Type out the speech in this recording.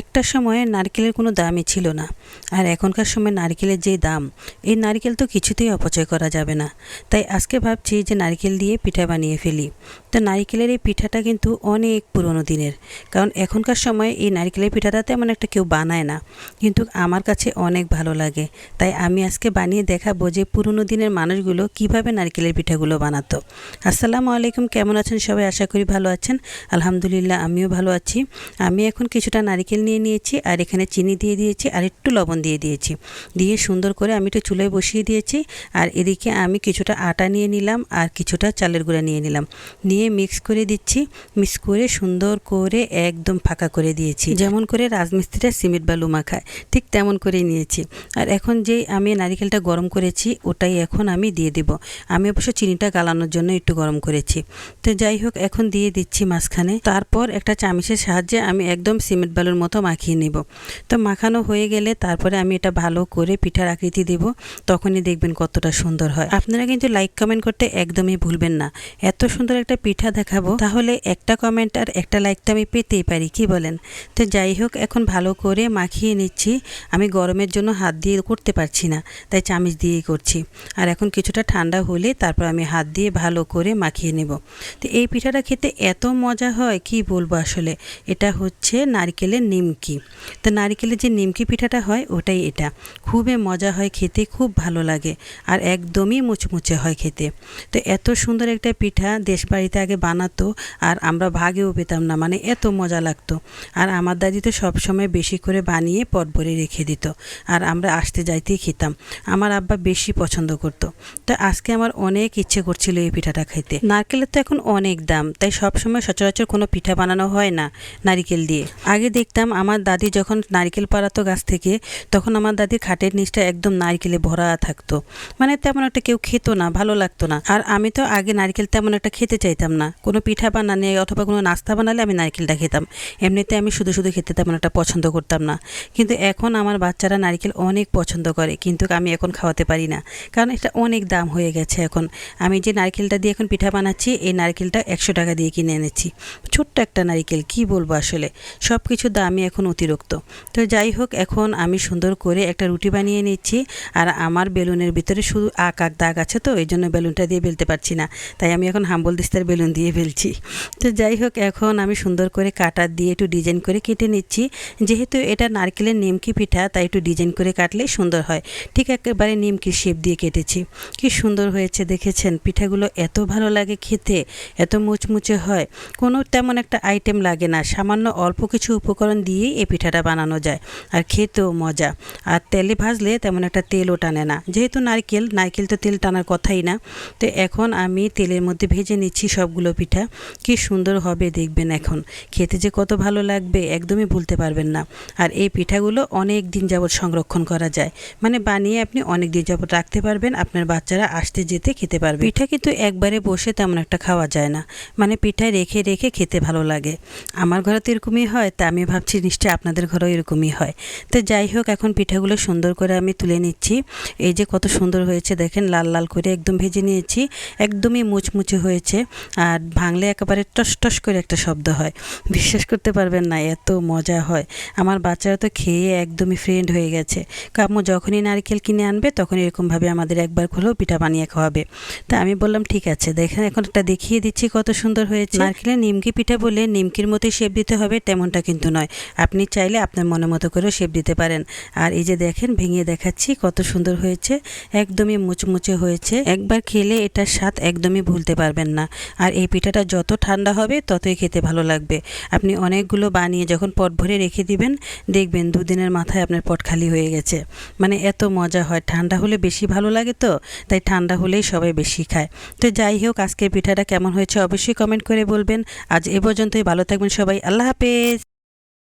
একটা সময়ে নারকেলের কোনো দামই ছিল না। আর এখনকার সময় নারকেলের যে দাম, এই নারকেল তো কিছুতেই অপচয় করা যাবে না। তাই আজকে ভাবছি যে নারকেল দিয়ে পিঠা বানিয়ে ফেলি। তো নারকেলের এই পিঠাটা কিন্তু অনেক পুরনো দিনের। কারণ এখনকার সময় এই নারকেলের পিঠাটা তেমন একটা কেউ বানায় না। কিন্তু আমার কাছে অনেক ভালো লাগে। তাই আমি আজকে বানিয়ে দেখাবো যে পুরনো দিনের মানুষগুলো কীভাবে নারকেলের পিঠাগুলো বানাতো। আসসালামু আলাইকুম, কেমন আছেন সবাই? আশা করি ভালো আছেন। আলহামদুলিল্লাহ, আমিও ভালো আছি। আমি এখন কিছুটা নারকেল নিয়ে নিয়েছি আর এখানে চিনি দিয়ে দিয়েছি আর একটু লবণ দিয়ে দিয়েছি। দিয়ে সুন্দর করে আমি একটু চুলায় বসিয়ে দিয়েছি আর এদিকে আমি কিছুটা আটা নিয়ে নিলাম আর কিছুটা চালের গুঁড়া নিয়ে নিলাম। নিয়ে মিক্স করে দিচ্ছি, মিক্স করে সুন্দর করে একদম ফাঁকা করে দিয়েছি। যেমন করে রাজমিস্ত্রিরা সিমেন্ট বালু মাখায় ঠিক তেমন করে নিয়েছি। আর এখন যেই আমি নারিকেলটা গরম করেছি, ওটাই এখন আমি দিয়ে দেব। আমি অবশ্য চিনিটা গালানোর জন্য একটু গরম করেছি। তো যাই হোক, এখন দিয়ে দিচ্ছি মাঝখানে। তারপর একটা চামিচের সাহায্যে আমি একদম সিমেন্ট বালুর মতো মাখিয়ে নেব। তো মাখানো হয়ে গেলে তারপরে আমি এটা ভালো করে পিঠার আকৃতি দেব, তখনই দেখবেন কতটা সুন্দর হয়। আপনারা কিন্তু লাইক কমেন্ট করতে একদমই ভুলবেন না। এত সুন্দর একটা পিঠা দেখাবো, তাহলে একটা কমেন্ট আর একটা লাইক তো আমি পেতেই পারি, কি বলেন? তো যাই হোক, এখন ভালো করে মাখিয়ে নিচ্ছি। আমি গরমের জন্য হাত দিয়ে করতে পারছি না, তাই চামিচ দিয়েই করছি। আর এখন কিছুটা ঠান্ডা হলে তারপর আমি হাত দিয়ে ভালো করে মাখিয়ে নেব। তো এই পিঠাটা খেতে এত মজা হয়, কি বলব আসলে? এটা হচ্ছে নারকেলের নিমকি। তো নারকেলের যে নিমকি পিঠাটা হয়, ওটাই এটা। খুবই মজা হয় খেতে, খুব ভালো লাগে। আর একদমই মুচমুচে হয় খেতে। তো এত সুন্দর একটা পিঠা দেশ বাড়িতে আগে বানাতো, আর আমরা ভাগেও পেতাম না মানে এত মজা লাগতো। আর আমার দাদি তো সবসময় বেশি করে বানিয়ে পট ভরে রেখে দিত। আর আমরা আসতে যাইতেই খেতাম। আমার আব্বা বেশি পছন্দ করতো। তো আজকে আমার অনেক ইচ্ছে করছিল এই পিঠাটা খেতে। নারকেলের তো এখন অনেক দাম, তাই সবসময় সচরাচর কোনো পিঠা বানানো হয় না নারিকেল দিয়ে। আগে দেখতাম আমার দাদি যখন নারকেল পাড়াতো গাছ থেকে, তখন আমার দাদির খাটের নিচটা একদম নারকেলে ভরা থাকতো। মানে তেমন একটা কেউ খেতো না, ভালো লাগতো না। আর আমি তো আগে নারকেল তেমন একটা খেতে চাইতাম না। কোনো পিঠা বানালে অথবা কোনো নাস্তা বানালে আমি নারকেলটা খেতাম। এমনিতে আমি শুধু শুধু খেতে তেমন একটা পছন্দ করতাম না। কিন্তু এখন আমার বাচ্চারা নারকেল অনেক পছন্দ করে, কিন্তু আমি এখন খাওয়াতে পারি না। কারণ এটা অনেক দাম হয়ে গেছে এখন। আমি যে নারকেলটা দিয়ে এখন পিঠা বানাচ্ছি, এই নারকেলটা একশো টাকা দিয়ে কিনে এনেছি। ছোট্ট একটা নারকেল, কি বলব আসলে? সব কিছু দামই এখন অতিরিক্ত। তো যাই হোক, এখন আমি সুন্দর করে একটা রুটি বানিয়ে নিচ্ছি আর আমার বেলুনের ভিতরে শুধু আক আক দাগ আছে তো, এই জন্য বেলুনটা দিয়ে বেলতে পারছি না। তাই আমি এখন হাম্বল দিস্তার বেলুন দিয়ে বেলছি। তো যাই হোক, এখন আমি সুন্দর করে কাটার দিয়ে একটু ডিজাইন করে কেটে নিচ্ছি। যেহেতু এটা নারকেলের নিমকি পিঠা, তাই একটু ডিজাইন করে কাটলেই সুন্দর হয়। ঠিক একেবারে নিমকি শেপ দিয়ে কেটেছি। কি সুন্দর হয়েছে, দেখেছেন? পিঠাগুলো এত ভালো লাগে খেতে, এত মুচমুচে হয়। কোনো তেমন একটা আইটেম লাগে না। সামান্য অল্প কিছু উপকরণ দিয়েই এই পিঠাটা বানানো যায় আর খেতেও মজা। আর তেলে ভাজলে তেমন একটা তেলও টানে না। যেহেতু নারকেল নারকেল তো তেল টানার কথাই না। তো এখন আমি তেলের মধ্যে ভেজে নিচ্ছি সবগুলো পিঠা। কি সুন্দর হবে দেখবেন এখন। খেতে যে কত ভালো লাগবে একদমই ভুলতে পারবেন না। আর এই পিঠাগুলো অনেক দিন যাবৎ সংরক্ষণ করা যায়। মানে বানিয়ে আপনি অনেক দিন যাবৎ রাখতে পারবেন, আপনার বাচ্চারা আসতে যেতে খেতে পারবে। পিঠা কিন্তু একবারে বসে তেমন একটা খাওয়া যায় না। মানে পিঠায় রেখে রেখে খেতে ভালো লাগে। আমার ঘরে তো এরকমই হয়, তা আমি ভাবছি নিশ্চয়ই আপনাদের ঘরেও এরকমই হয়। তো যাই হোক, এখন পিঠাগুলো সুন্দর করে আমি তুলে নিচ্ছি। এই যে কত সুন্দর হয়েছে, দেখেন লাল লাল করে একদম ভেজে নিয়েছি। একদমই মুচমুচে হয়েছে। আর ভাঙলে একেবারে টস টস করে একটা শব্দ হয়। বিশ্বাস করতে পারবেন না, এত মজা হয়। আমার বাচ্চারা তো খেয়ে একদমই ফ্রেন্ড হয়ে গেছে। কাম্মু যখনই নারকেল কিনে আনবে তখন এরকমভাবে আমাদের একবার হলেও পিঠা বানিয়ে খাওয়াবে। তা আমি বললাম, ঠিক আছে, দেখেন এখন একটা দেখিয়ে দিচ্ছি কত সুন্দর হয়েছে। নারকেলের নিমকি পিঠা বলে নিমকির মতোই শেপ দিতে হবে, তেমনটা কিন্তু নয়। আপনি চাইলে আপনার মনের মতো করেও শেপ দিতে পারেন। আর এই যে দেখেন, ভেঙে দেখাচ্ছি কত সুন্দর হয়েছে, একদমই মুচমুচে হয়েছে। একবার খেলে এটার স্বাদ একদমই ভুলতে পারবেন না। আর এই পিঠাটা যত ঠান্ডা হবে, ততই খেতে ভালো লাগবে। আপনি অনেকগুলো বানিয়ে যখন পট ভরে রেখে দিবেন, দেখবেন দুদিনের মাথায় আপনার পট খালি হয়ে গেছে। মানে এত মজা হয়, ঠান্ডা হলে বেশি ভালো লাগে তো, তাই ঠান্ডা হলেই সবাই বেশি খায়। তো যাই হোক, আজকের পিঠাটা কেমন হয়েছে অবশ্যই কমেন্ট করে বলবেন। আজ এ পর্যন্তই, ভালো থাকবেন সবাই, আল্লাহ হাফেজ।